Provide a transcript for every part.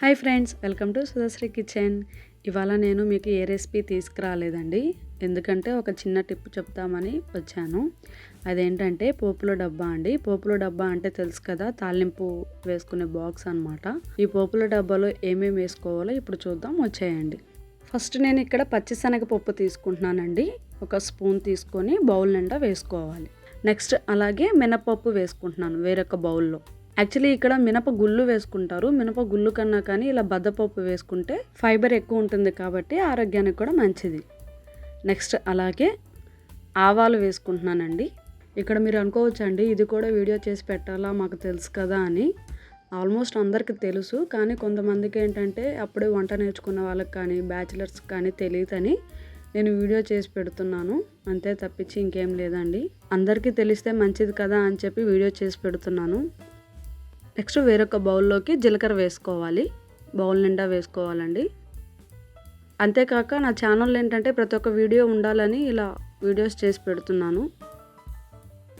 Hi friends welcome to Sudhasri Kitchen. ఇవాళ నేను మీకు ఏ రెసిపీ తీసుకురాలేదండి. ఎందుకంటే ఒక చిన్న టిప్ చెప్తామని వచ్చాను. అదేంటంటే పోపుల డబ్బా అండి. పోపుల డబ్బా అంటే తెలుసు కదా తాలింపు వేసుకునే బాక్స్ అనమాట ఈ పోపుల డబ్బాలో ఏమేమి వేసుకోవాలో ఇప్పుడు చూద్దాం వచ్చేయండి. ఫస్ట్ నేను ఇక్కడ పచ్చిశనగపప్పు తీసుకుంటున్నానండి. ఒక స్పూన్ తీసుకొని బౌల్ నిండా వేసుకోవాలి. నెక్స్ట్ అలాగే మినపప్పు వేసుకుంటున్నాను వేరొక బౌల్లో. యాక్చువల్లీ ఇక్కడ మినప గుళ్ళు వేసుకుంటారు. మినప గుళ్ళు కన్నా కానీ ఇలా బద్దపప్పు వేసుకుంటే ఫైబర్ ఎక్కువ ఉంటుంది కాబట్టి ఆరోగ్యానికి కూడా మంచిది. నెక్స్ట్ అలాగే ఆవాలు వేసుకుంటున్నానండి. ఇక్కడ మీరు అనుకోవచ్చు అండి ఇది కూడా వీడియో చేసి పెట్టాలా మాకు తెలుసు కదా అని. ఆల్మోస్ట్ అందరికీ తెలుసు కానీ కొంతమందికి ఏంటంటే అప్పుడే వంట నేర్చుకున్న వాళ్ళకి కానీ బ్యాచిలర్స్ కానీ తెలియదని నేను వీడియో చేసి పెడుతున్నాను. అంతే తప్పించి ఇంకేం లేదండి. అందరికీ తెలిస్తే మంచిది కదా అని చెప్పి వీడియో చేసి పెడుతున్నాను. నెక్స్ట్ వేరొక బౌల్లోకి జీలకర్ర వేసుకోవాలి. బౌల్ నిండా వేసుకోవాలండి. అంతేకాక నా ఛానల్ ఏంటంటే ప్రతి ఒక్క వీడియో ఉండాలని ఇలా వీడియోస్ చేసి పెడుతున్నాను.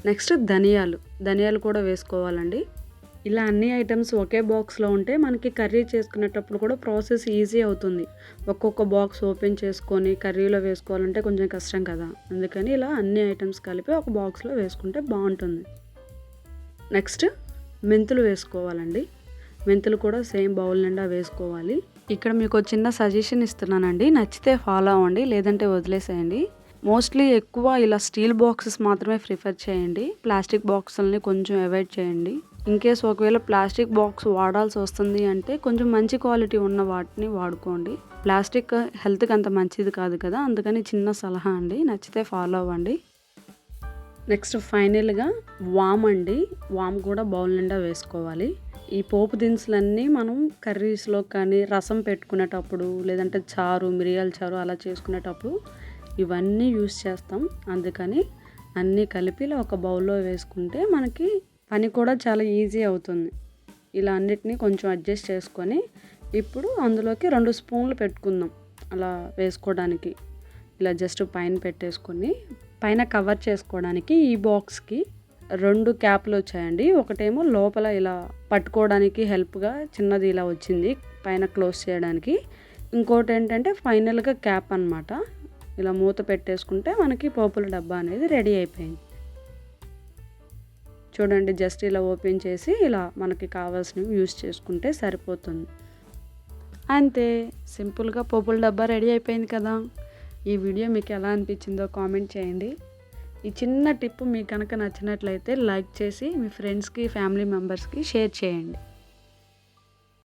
నెక్స్ట్ ధనియాలు. ధనియాలు కూడా వేసుకోవాలండి. ఇలా అన్ని ఐటమ్స్ ఒకే బాక్స్లో ఉంటే మనకి కర్రీ చేసుకునేటప్పుడు కూడా ప్రాసెస్ ఈజీ అవుతుంది. ఒక్కొక్క బాక్స్ ఓపెన్ చేసుకొని కర్రీలో వేసుకోవాలంటే కొంచెం కష్టం కదా. అందుకని ఇలా అన్ని ఐటమ్స్ కలిపి ఒక బాక్స్లో వేసుకుంటే బాగుంటుంది. నెక్స్ట్ మెంతులు వేసుకోవాలండి. మెంతులు కూడా సేమ్ బౌల్ నిండా వేసుకోవాలి. ఇక్కడ మీకు చిన్న సజెషన్ ఇస్తున్నానండి. నచ్చితే ఫాలో అవ్వండి లేదంటే వదిలేసేయండి. మోస్ట్లీ ఎక్కువ ఇలా స్టీల్ బాక్సెస్ మాత్రమే ప్రిఫర్ చేయండి. ప్లాస్టిక్ బాక్సులని కొంచెం అవాయిడ్ చేయండి. ఇన్ కేస్ ఒకవేళ ప్లాస్టిక్ బాక్స్ వాడాల్సి వస్తుంది అంటే కొంచెం మంచి క్వాలిటీ ఉన్న వాటిని వాడుకోండి. ప్లాస్టిక్ హెల్త్కి అంత మంచిది కాదు కదా అందుకని చిన్న సలహా అండి. నచ్చితే ఫాలో అవ్వండి. నెక్స్ట్ ఫైనల్గా వామ్ అండి. వామ్ కూడా బౌల్ నిండా వేసుకోవాలి. ఈ పోపు దినుసులన్నీ మనం కర్రీస్లో కానీ రసం పెట్టుకునేటప్పుడు లేదంటే చారు మిరియాల చారు అలా చేసుకునేటప్పుడు ఇవన్నీ యూస్ చేస్తాం. అందుకని అన్నీ కలిపి ఇలా ఒక బౌల్లో వేసుకుంటే మనకి పని కూడా చాలా ఈజీ అవుతుంది. ఇలా అన్నిటినీ కొంచెం అడ్జస్ట్ చేసుకొని ఇప్పుడు అందులోకి రెండు స్పూన్లు పెట్టుకుందాం. అలా వేసుకోవడానికి. ఇలా జస్ట్ పైన పెట్టేసుకొని పైన కవర్ చేసుకోవడానికి ఈ బాక్స్కి రెండు క్యాప్లు వచ్చాయండి. ఒకటేమో లోపల ఇలా పట్టుకోవడానికి హెల్ప్గా చిన్నది ఇలా వచ్చింది పైన క్లోజ్ చేయడానికి. ఇంకోటి ఏంటంటే ఫైనల్గా క్యాప్ అనమాట ఇలా మూత పెట్టేసుకుంటే మనకి పోపుల డబ్బా అనేది రెడీ అయిపోయింది. చూడండి జస్ట్ ఇలా ఓపెన్ చేసి ఇలా మనకి కావాల్సినవి యూస్ చేసుకుంటే సరిపోతుంది. అంతే. సింపుల్గా పోపుల డబ్బా రెడీ అయిపోయింది కదా. ఈ వీడియో మీకు ఎలా అనిపించిందో కామెంట్ చేయండి. ఈ చిన్న టిప్ మీకు కనుక నచ్చినట్లయితే లైక్ చేసి మీ ఫ్రెండ్స్కి ఫ్యామిలీ మెంబర్స్కి షేర్ చేయండి.